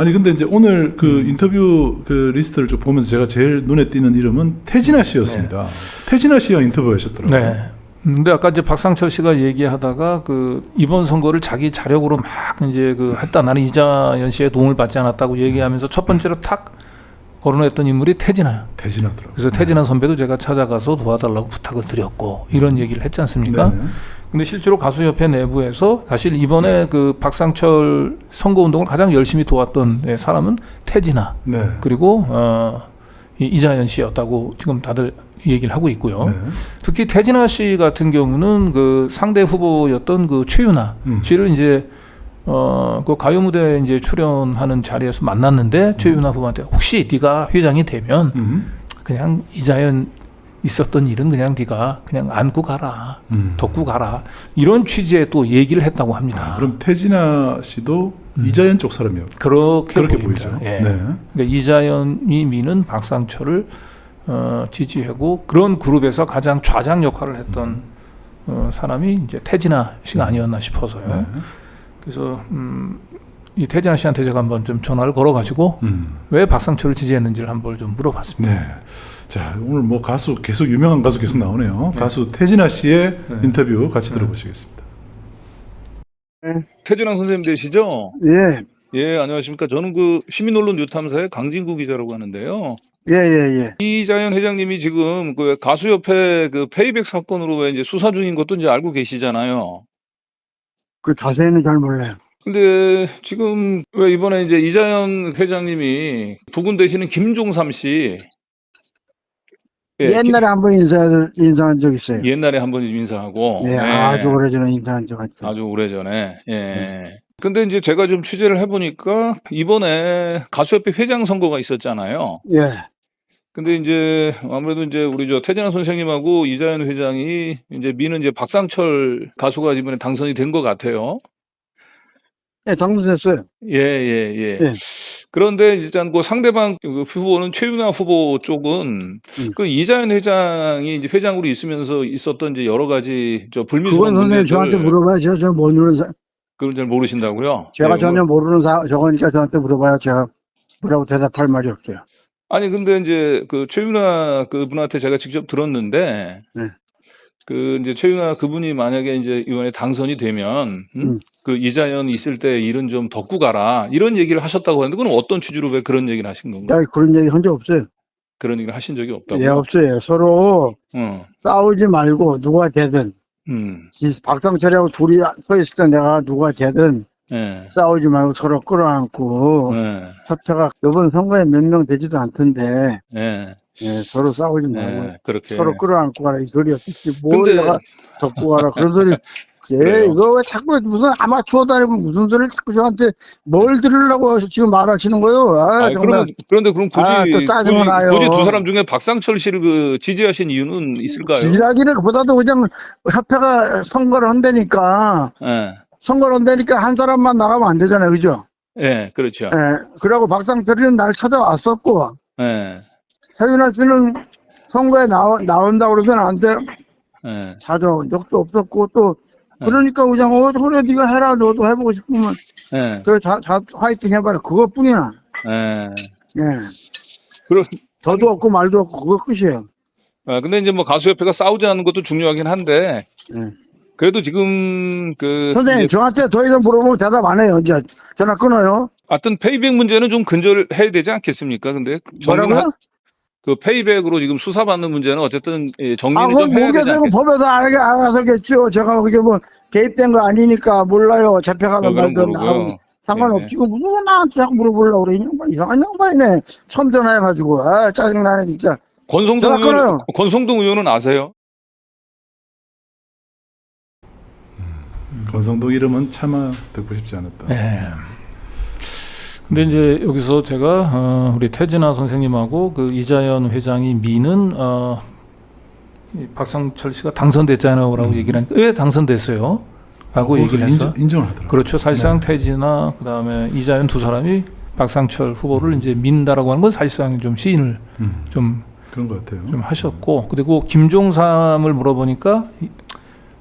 아니 근데 이제 오늘 그 인터뷰 그 리스트를 좀 보면서 제가 제일 눈에 띄는 이름은 태진아 씨였습니다. 태진아 씨와 인터뷰하셨더라고요. 네. 음, 근데 아까 이제 박상철 씨가 얘기하다가 그 이번 선거를 자기 자력으로 막 이제 그 했다 나는 이자연 씨의 도움을 받지 않았다고 얘기하면서 첫 번째로 탁 거론했던 인물이 태진아. 태진하더라고요. 그래서 태진아 선배도 제가 찾아가서 도와달라고 부탁을 드렸고 이런 얘기를 했지 않습니까? 네네. 근데 실제로 가수협회 내부에서 사실 이번에 그 박상철 선거 운동을 가장 열심히 도왔던 네, 사람은 태진아 네. 그리고 어, 이 이자연 씨였다고 지금 다들 얘기를 하고 있고요. 네. 특히 태진아 씨 같은 경우는 그 상대 후보였던 그 최윤아 음. 씨를 이제 어그 가요 무대 이제 출연하는 자리에서 만났는데 최윤아 후보한테 혹시 네가 회장이 되면 음. 그냥 이자연 있었던 일은 그냥 네가 그냥 안고 가라 음. 덮고 가라 이런 취지의 또 얘기를 했다고 합니다. 아, 그럼 태진아 씨도 이자연 쪽 사람이요. 그렇게, 그렇게 보입니다. 보이죠. 예. 네. 그러니까 이자연이 미는 박상철을 어, 지지하고 그런 그룹에서 가장 좌장 역할을 했던 어, 사람이 이제 태진아 씨가 아니었나 싶어서요. 네. 그래서 음, 이 태진아 씨한테 제가 한번 좀 전화를 걸어가지고 음. 왜 박상철을 지지했는지를 한번 좀 물어봤습니다. 네. 자 오늘 뭐 가수 계속 유명한 가수 계속 나오네요. 가수 태진아 씨의 네. 인터뷰 같이 들어보시겠습니다. 태준왕 선생님 되시죠? 예, 예, 안녕하십니까. 저는 그 시민언론 뉴탐사의 강진구 기자라고 하는데요. 예, 예, 예. 이자연 회장님이 지금 그 가수협회 그 페이백 사건으로 왜 이제 수사 중인 것도 이제 알고 계시잖아요. 그 자세히는 잘 몰라요. 근데 지금 왜 이번에 이제 이자연 회장님이 부군 되시는 김종삼 씨 예, 옛날에 한 번 인사, 인사한 적 있어요. 기- 옛날에 한 번 인사하고 예, 예, 아주 오래전에 인사한 적 있어요. 아주 오래전에 예. 근데 이제 제가 좀 취재를 해보니까 이번에 가수협회 회장 선거가 있었잖아요. 예, 근데 이제 아무래도 이제 우리 저 태진아 선생님하고 이자연 회장이 이제 미는 이제 박상철 가수가 이번에 당선이 된 것 같아요. 예, 당선됐어요. 예, 예, 예. 예. 그런데 일단 그 상대방 그 후보는 최윤아 후보 쪽은 음. 그 이자연 회장이 이제 회장으로 있으면서 있었던 이제 여러 가지 저 불미스러운 그건 선생님 저한테 물어봐요. 저, 저 모르는 사, 그걸 잘 모르신다고요? 제가 예, 전혀 모르는 사, 저거니까 저한테 물어봐야 제가 뭐라고 대답할 말이 없어요. 아니 근데 이제 그 최윤아 그분한테 제가 직접 들었는데 네. 그 이제 최윤아 그분이 만약에 이제 이번에 당선이 되면 음? 음. 그 이자연 있을 때 일은 좀 덮고 가라 이런 얘기를 하셨다고 하는데 그건 어떤 취지로 왜 그런 얘기를 하신 건가? 나 그런 얘기 한 적 없어요. 그런 얘기를 하신 적이 없다고? 예, 없어요. 서로 어, 싸우지 말고 누가 되든 음, 이 박상철하고 둘이 서 있을 때 내가 누가 되든 예, 싸우지 말고 서로 끌어안고 예, 협회가 이번 선거에 몇 명 되지도 않던데 예, 예, 서로 싸우지 말고 예, 그렇게. 서로 끌어안고 가라 이 소리 없지 뭘 근데- 내가 덮고 가라 그런 소리. 예 그래요? 이거 왜 자꾸 무슨 아마추어도 아니고 무슨 소리를 자꾸 저한테 뭘 들으려고 지금 말하시는 거예요? 아 아니, 정말. 그러면, 그런데 그럼 굳이, 아, 또 짜증은 굳이, 나요. 굳이 두 사람 중에 박상철 씨를 그 지지하신 이유는 있을까요? 지지하기를 보다도 그냥 협회가 선거를 한다니까. 예, 선거를 한다니까 한 사람만 나가면 안 되잖아요. 그죠? 예, 그렇죠. 예. 그러고 박상철이는 날 찾아왔었고. 예, 서윤아 씨는 선거에 나오, 나온다고 그러면 안돼 예. 찾아온 적도 없었고 또 네. 그러니까 그냥 어 그래 네가 해라 너도 해보고 싶으면 예, 저 자, 자, 화이팅 해봐라 그것뿐이야 예. 예 그럼, 저도 없고 말도 없고 그거 끝이에요 아, 근데 이제 뭐 가수협회가 싸우지 않는 것도 중요하긴 한데, 예. 그래도 지금 그, 선생님 이제 저한테 더 이상 물어보면 대답 안 해요 이제 전화 끊어요 하여튼 페이백 문제는 좀 근절해야 되지 않겠습니까? 근데 정리를 뭐라고요? 하- 그 페이백으로 지금 수사받는 문제는 어쨌든 예, 아 정리는 그건 좀 해야 되지 않겠습니까? 법에서 알게 알아서겠죠 제가 그게 뭐 개입된 거 아니니까 몰라요 잡혀가는 모르고요. 나하고 상관없지 네. 무슨 나한테 자꾸 물어보려고 그래 이 양반 이상한 양반이네 처음 전화해가지고 아 짜증나네 진짜 권성동 의원, 끊어요. 권성동 의원은 아세요? 권성동 이름은 차마 듣고 싶지 않았다. 네. 근데 이제 여기서 제가 어, 우리 태진아 선생님하고 그 이자연 회장이 미는 어, 이 박상철 씨가 당선됐잖아요라고 얘기를 하니까 왜 당선됐어요? 라고 얘기를 했어. 인정, 인정을 하더라고요. 그렇죠. 사실상 태진아 그다음에 이자연 두 사람이 박상철 후보를 이제 민다라고 하는 건 사실상 좀 시인을 음, 좀, 그런 것 같아요. 좀 하셨고 그리고 김종삼을 물어보니까 이-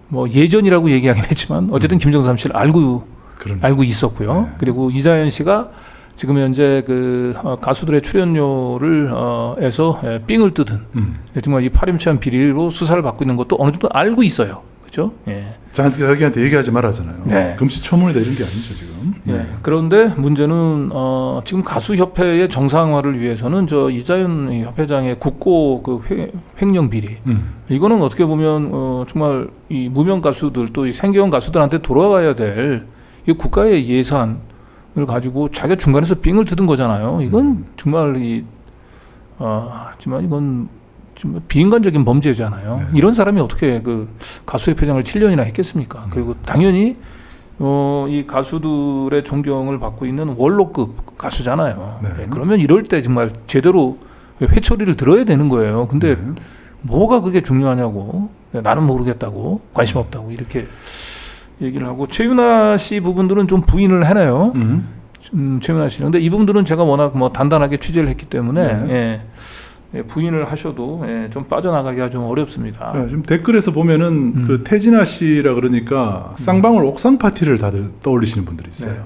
뭐 예전이라고 얘기하긴 했지만 어쨌든 김종삼 씨를 알고 그런 알고 있었고요. 네. 그리고 이자연 씨가 지금 현재 그 어, 가수들의 출연료를 어, 에서 예, 삥을 뜯은 음. 예, 정말 이 파렴치한 비리로 수사를 받고 있는 것도 어느 정도 알고 있어요. 그죠? 예. 자기- 자기한테 얘기하지 말하잖아요. 네. 금시초문이다 이런 게 아니죠 지금. 예. 그런데 문제는 어, 지금 가수 협회의 정상화를 위해서는 저 이자연 협회장의 국고 그 회, 횡령 비리 음. 이거는 어떻게 보면 어, 정말 이 무명 가수들 또 이 생계형 가수들한테 돌아가야 될 이 국가의 예산 을 가지고 자기가 중간에서 삥을 뜯은 거잖아요. 이건 음. 정말 이 어, 하지만 이건 좀 비인간적인 범죄잖아요. 네. 이런 사람이 어떻게 그 가수협회장을 7년이나 했겠습니까? 음. 그리고 당연히 어, 이 가수들의 존경을 받고 있는 원로급 가수잖아요. 네. 예, 그러면 이럴 때 정말 제대로 회초리를 들어야 되는 거예요. 근데 네. 뭐가 그게 중요하냐고 나는 모르겠다고 관심 없다고 이렇게 얘기를 하고 최윤아 씨 부분들은 좀 부인을 해내요. 음. 음, 최윤아 씨는 근데 이 부분들은 제가 워낙 뭐 단단하게 취재를 했기 때문에 네. 예, 예, 부인을 하셔도 예, 좀 빠져나가기가 좀 어렵습니다. 자, 지금 댓글에서 보면은 음. 그 태진아 씨라 그러니까 쌍방울 옥상 파티를 다들 떠올리시는 분들이 있어요. 네.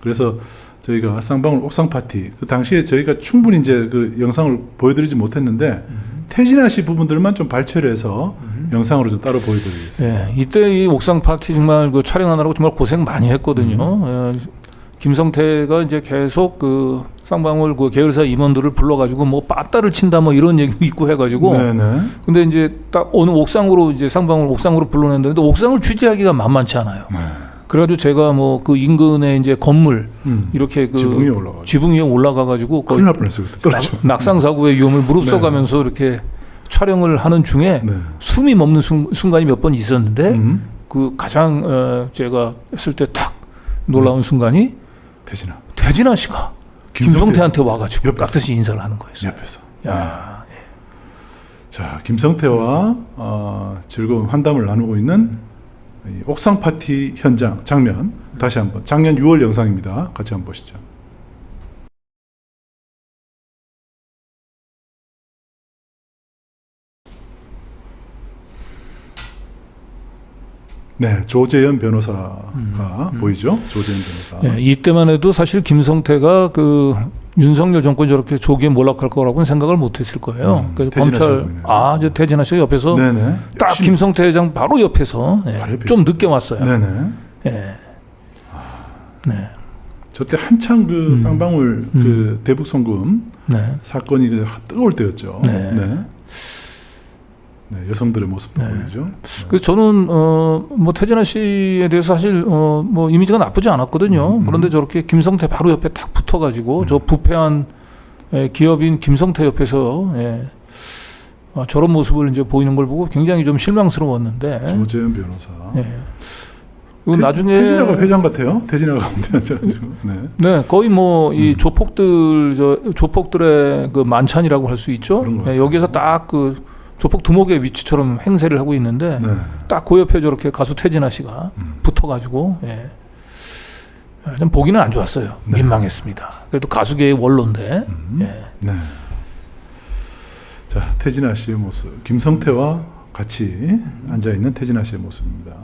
그래서 저희가 쌍방울 옥상 파티 그 당시에 저희가 충분히 이제 그 영상을 보여드리지 못했는데 태진아 씨 부분들만 좀 발췌를 해서 영상으로 좀 따로 보여드리겠습니다. 예, 이때 이 옥상 파티 정말 그 촬영하느라고 정말 고생 많이 했거든요. 음. 예, 김성태가 이제 계속 그 쌍방울 그 계열사 임원들을 불러가지고 뭐 빠따를 친다 뭐 이런 얘기 있고 해가지고 네네. 근데 이제 딱 어느 옥상으로 이제 쌍방울 옥상으로 불러냈는데 옥상을 취재하기가 만만치 않아요. 네. 그래가지고 제가 뭐 그 인근에 이제 건물 음. 이렇게 그 지붕이 올라가. 지붕 위에 올라가가지고 큰일 날 뻔했어요 떨어져. 낙상 사고의 위험을 무릅써가면서 이렇게 촬영을 하는 중에 네. 숨이 멈는 순, 순간이 몇 번 있었는데 음. 그 가장 어, 제가 했을 때탁 놀라운 순간이 태진아. 대진아 씨가 김성태 김성태 한테 와가지고 옆에서. 깍듯이 인사를 하는 거였어요. 옆에서. 야, 자 김성태와 어, 즐거운 환담을 나누고 있는 이 옥상 파티 현장 장면 다시 한번 작년 6월 영상입니다. 같이 한번 보시죠. 네, 조재현 변호사가 보이죠? 조재현 변호사. 예, 이때만 해도 사실 김성태가 그 윤석열 정권 저렇게 조기에 몰락할 거라고는 생각을 못 했을 거예요. 음, 그래서 검찰. 아, 이제 태진아 씨가 옆에서 네네. 딱 열심히- 김성태 회장 바로 옆에서 예, 바로 좀. 늦게 왔어요. 네네. 예. 네. 저때 한창 그 음. 쌍방울 그 대북 송금 네. 사건이 그 뜨거울 때였죠. 네. 네. 네, 여성들의 모습도 네. 보이죠. 그래서 저는 어뭐 태진아 씨에 대해서 사실 어뭐 이미지가 나쁘지 않았거든요. 음, 음. 그런데 저렇게 김성태 바로 옆에 탁 붙어가지고 저 부패한 예, 기업인 김성태 옆에서 예, 어, 저런 모습을 이제 보이는 걸 보고 굉장히 좀 실망스러웠는데. 조재현 변호사. 예. 태- 나중에 태진아가 회장 같아요. 태진아가. 네. 네 거의 뭐이 음. 조폭들 저 조폭들의 그 만찬이라고 할 수 있죠. 같아요. 여기서 딱 그 조폭 두목의 위치처럼 행세를 하고 있는데 네. 딱그 옆에 저렇게 가수 태진아 씨가 음. 붙어가지고 예. 아, 좀 보기는 안 좋았어요. 네. 민망했습니다. 그래도 가수계의 원로인데 음. 예. 네. 자, 태진아 씨의 모습. 김성태와 같이 앉아 있는 태진아 씨의 모습입니다.